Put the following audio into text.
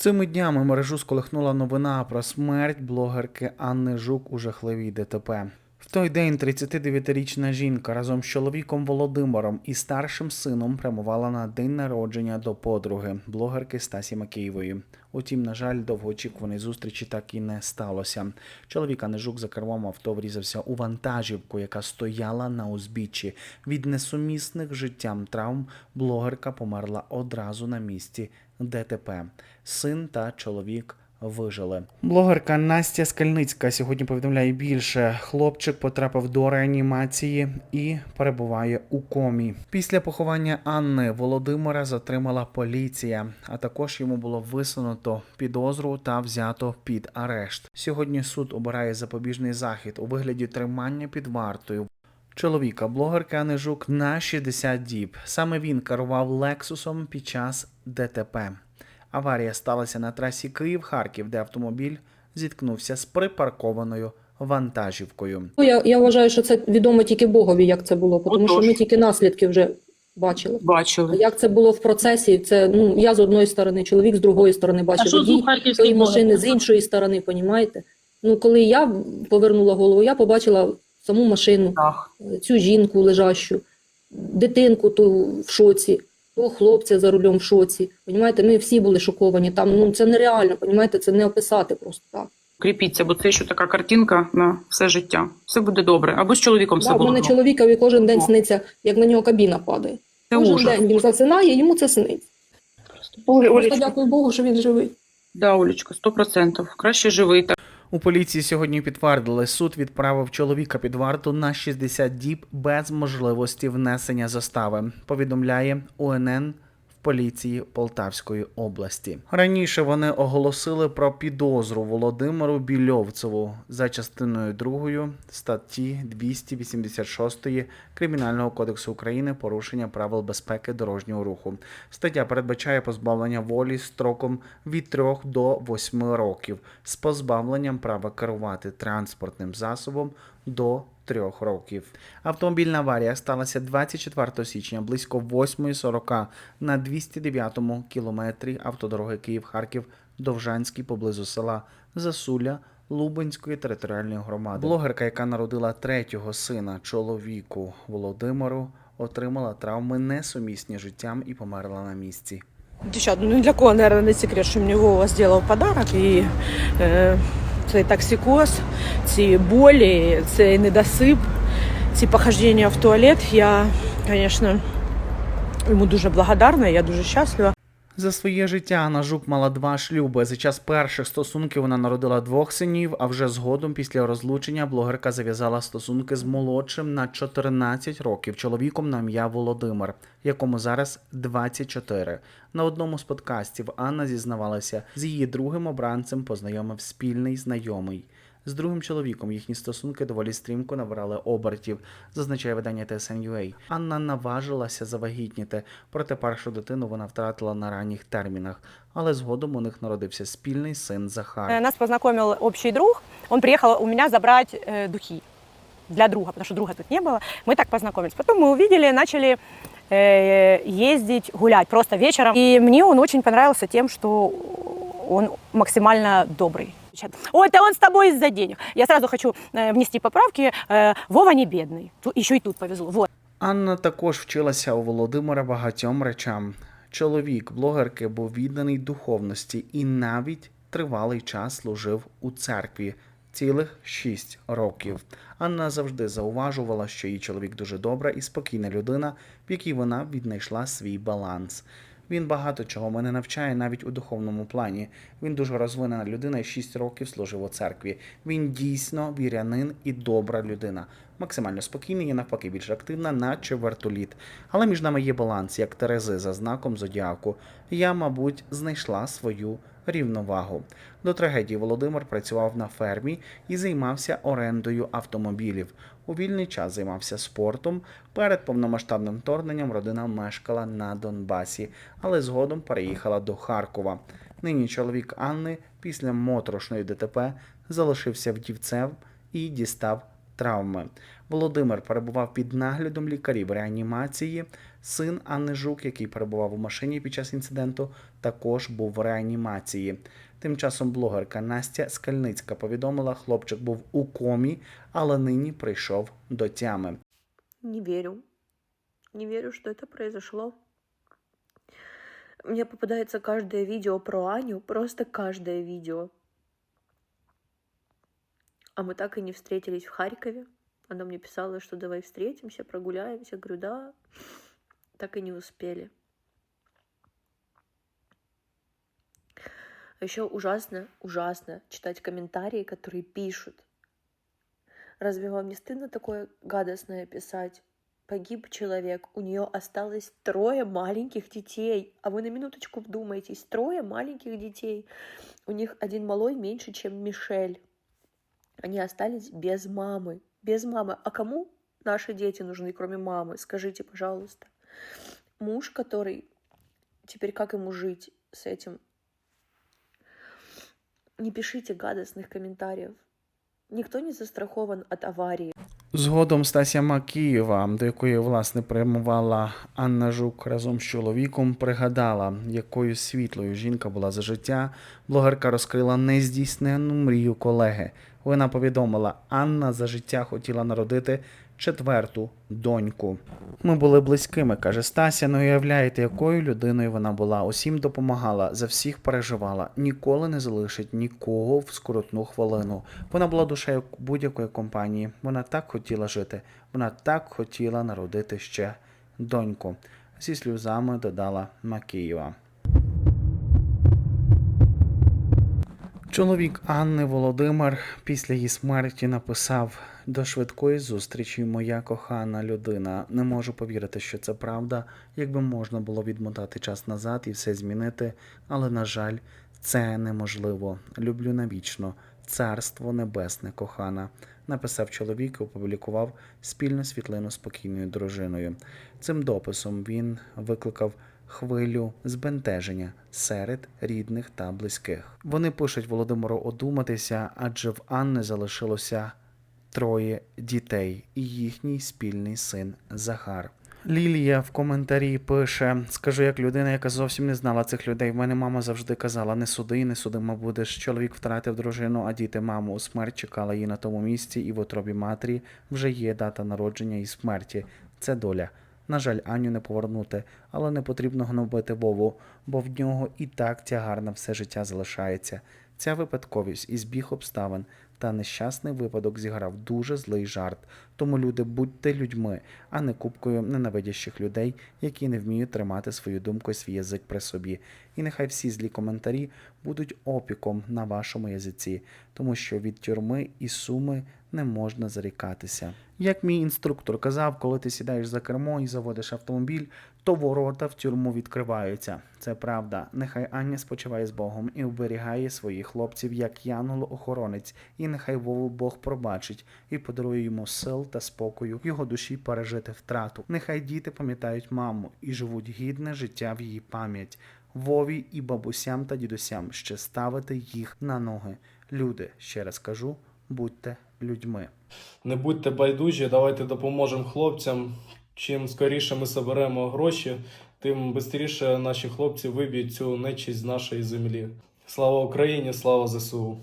Цими днями мережу сколихнула новина про смерть блогерки Анни Жук у жахливій ДТП. В той день 39-річна жінка разом з чоловіком Володимиром і старшим сином прямувала на день народження до подруги, блогерки Стасі Макеєвої. Утім, на жаль, довгоочікуваної зустрічі так і не сталося. Чоловік Анни Жук за кермом авто врізався у вантажівку, яка стояла на узбіччі. Від несумісних життям травм блогерка померла одразу на місці ДТП. Син та чоловік вижили. Блогерка Настя Скальницька сьогодні повідомляє більше. Хлопчик потрапив до реанімації і перебуває у комі. Після поховання Анни Володимира затримала поліція, а також йому було висунуто підозру та взято під арешт. Сьогодні суд обирає запобіжний захід у вигляді тримання під вартою. Чоловіка блогерки Анни Жук на 60 діб. Саме він керував Лексусом під час ДТП. Аварія сталася на трасі Київ-Харків, де автомобіль зіткнувся з припаркованою вантажівкою. Ну, Я, я вважаю, що це відомо тільки Богові, як це було, тому що ми тільки наслідки вже бачили. Бачили. Як це було в процесі? Це ну я з одної сторони, чоловік з другої сторони бачив водій тої машини з іншої сторони, понімаєте? Ну коли я повернула голову, я побачила саму машину, Так. цю жінку лежащу, дитинку ту в шоці, того хлопця за рулем в шоці. Понімаєте, ми всі були шоковані. Там ну це нереально, понімаєте, це не описати просто так. Кріпіться, бо це ще така картинка на все життя. Все буде добре. Або з чоловіком все Да, буде. мене добре. чоловікові кожен день сниться, як на нього кабіна падає. Це Кожен ужас. день він засинає, йому це сниться. Олі, Просто дякую Богу, що він живий. да, Олечка, 100%. Краще живий. Так. У поліції сьогодні підтвердили, суд відправив чоловіка під варту на 60 діб без можливості внесення застави. Повідомляє УНН поліції Полтавської області. Раніше вони оголосили про підозру Володимиру Більовцеву за частиною 2 статті 286 Кримінального кодексу України порушення правил безпеки дорожнього руху. Стаття передбачає позбавлення волі строком від 3 до 8 років з позбавленням права керувати транспортним засобом до 3 років. Автомобільна аварія сталася 24 січня близько 8.40 на 209-му кілометрі автодороги Київ-Харків Довжанський поблизу села Засуля Лубенської територіальної громади. Блогерка, яка народила третього сина чоловіку Володимиру, отримала травми несумісні життям і померла на місці. Дівчат, ну для кого, наверное, не секрет, що мені Вова зробив подарок. І е, цей токсикоз, ці болі, цей недосип, ці похождення в туалет. Я, звісно, йому дуже благодарна, я дуже щаслива. За своє життя Анна Жук мала два шлюби. За час перших стосунків вона народила двох синів, а вже згодом, після розлучення, блогерка зав'язала стосунки з молодшим на 14 років чоловіком на ім'я Володимир, якому зараз 24. На одному з подкастів Анна зізнавалася, з її другим обранцем познайомив спільний знайомий З другим чоловіком їхні стосунки доволі стрімко набирали обертів, зазначає видання TSN.ua. Анна наважилася завагітніти, проте першу дитину вона втратила на ранніх термінах, але згодом у них народився спільний син Захар. Э, Нас познакомил общий друг. Он приехал у меня забрать э, духи для друга, потому что друга тут не было. Мы так познакомились. Потом мы увидели, начали э, ездить, гулять просто вечером. И мне он очень понравился тем, что он максимально добрый. Ой, это он с тобой из-за денег. Я сразу хочу э, внести поправки. Э, Вова не бедный. Ту- Еще и тут повезло. Вот. Анна також вчилася у Володимира багатьом речам. Чоловік блогерки був відданий духовності і навіть тривалий час служив у церкві цілих шість років. Анна завжди зауважувала, що її чоловік дуже добра і спокійна людина, в якій вона віднайшла свій баланс. Він багато чого мене навчає навіть у духовному плані. Він дуже розвинена людина і 6 років служив у церкві. Він дійсно вірянин і добра людина. Максимально спокійний і навпаки більш активна, наче вертоліт. Але між нами є баланс, як Терези за знаком зодіаку. Я, мабуть, знайшла свою рівновагу. До трагедії Володимир працював на фермі і займався орендою автомобілів. У вільний час займався спортом. Перед повномасштабним вторгненням родина мешкала на Донбасі, але згодом переїхала до Харкова. Нині чоловік Анни після моторошної ДТП залишився вдівцем і дістав травми. Володимир перебував під наглядом лікарів реанімації. Син Анни Жук, який перебував у машині під час інциденту, також був в реанімації. Тим часом блогерка Настя Скальницька повідомила, хлопчик був у комі, але нині прийшов до тями. Не верю. Не верю, что это произошло. Мне попадается каждое видео про Аню, просто каждое видео. А мы так и не встретились в Харькове. Она мне писала, что давай встретимся, прогуляемся. Говорю, да. Так и не успели. А еще ужасно, ужасно читать комментарии, которые пишут. Разве вам не стыдно такое гадостное писать? Погиб человек, у нее осталось трое маленьких детей. А вы на минуточку вдумайтесь, трое маленьких детей. У них один малой меньше, чем Мишель. Они остались без мамы. Без мамы. А кому наши дети нужны, кроме мамы? Скажите, пожалуйста. Муж, который... Теперь как ему жить с этим? Не пишите гадостных комментариев. Никто не застрахован от аварии. Згодом Стася Макієва, до якої власне прямувала Анна Жук разом з чоловіком, пригадала, якою світлою жінка була за життя. Блогерка розкрила нездійснену мрію колеги. Вона повідомила, Анна за життя хотіла народити четверту доньку. Ми були близькими, каже Стася. Не уявляєте, якою людиною вона була. Усім допомагала, за всіх переживала, ніколи не залишить нікого в скоротну хвилину. Вона була душею будь-якої компанії. Вона так хотіла жити. Вона так хотіла народити ще доньку. Зі сльозами додала Макієва. Чоловік Анни Володимир після її смерті написав до швидкої зустрічі, моя кохана людина. Не можу повірити, що це правда. Якби можна було відмотати час назад і все змінити, але на жаль, це неможливо. Люблю навічно. Царство небесне, кохана, написав чоловік і опублікував спільну світлину з покійною дружиною. Цим дописом він викликав хвилю збентеження серед рідних та близьких. Вони пишуть Володимиру одуматися, адже в Анни залишилося троє дітей і їхній спільний син Захар. Лілія в коментарі пише: скажу як людина, яка зовсім не знала цих людей. В мене мама завжди казала: не суди, не судима будеш. Чоловік втратив дружину, а діти маму. Смерть чекала її на тому місці, і в утробі матері вже є дата народження і смерті. Це доля. На жаль, Аню не повернути, але не потрібно гнобити Вову, бо в нього і так тягар на все життя залишається. Ця випадковість і збіг обставин та нещасний випадок зіграв дуже злий жарт. Тому люди будьте людьми, а не купкою ненавидящих людей, які не вміють тримати свою думку і свій язик при собі. І нехай всі злі коментарі будуть опіком на вашому язиці, тому що від тюрми і суми не можна зарікатися. Як мій інструктор казав, коли ти сідаєш за кермо і заводиш автомобіль, то ворота в тюрму відкриваються. Це правда. Нехай Аня спочиває з Богом і оберігає своїх хлопців як янголо-охоронець, і нехай Вову Бог пробачить і подарує йому сил та спокою його душі пережити втрату. Нехай діти пам'ятають маму і живуть гідне життя в її пам'ять. Вові і бабусям та дідусям ще ставити їх на ноги. Люди, ще раз кажу, будьте людьми. Не будьте байдужі, давайте допоможемо хлопцям. Чим скоріше ми соберемо гроші, тим швидше наші хлопці виб'ють цю нечість з нашої землі. Слава Україні, слава ЗСУ!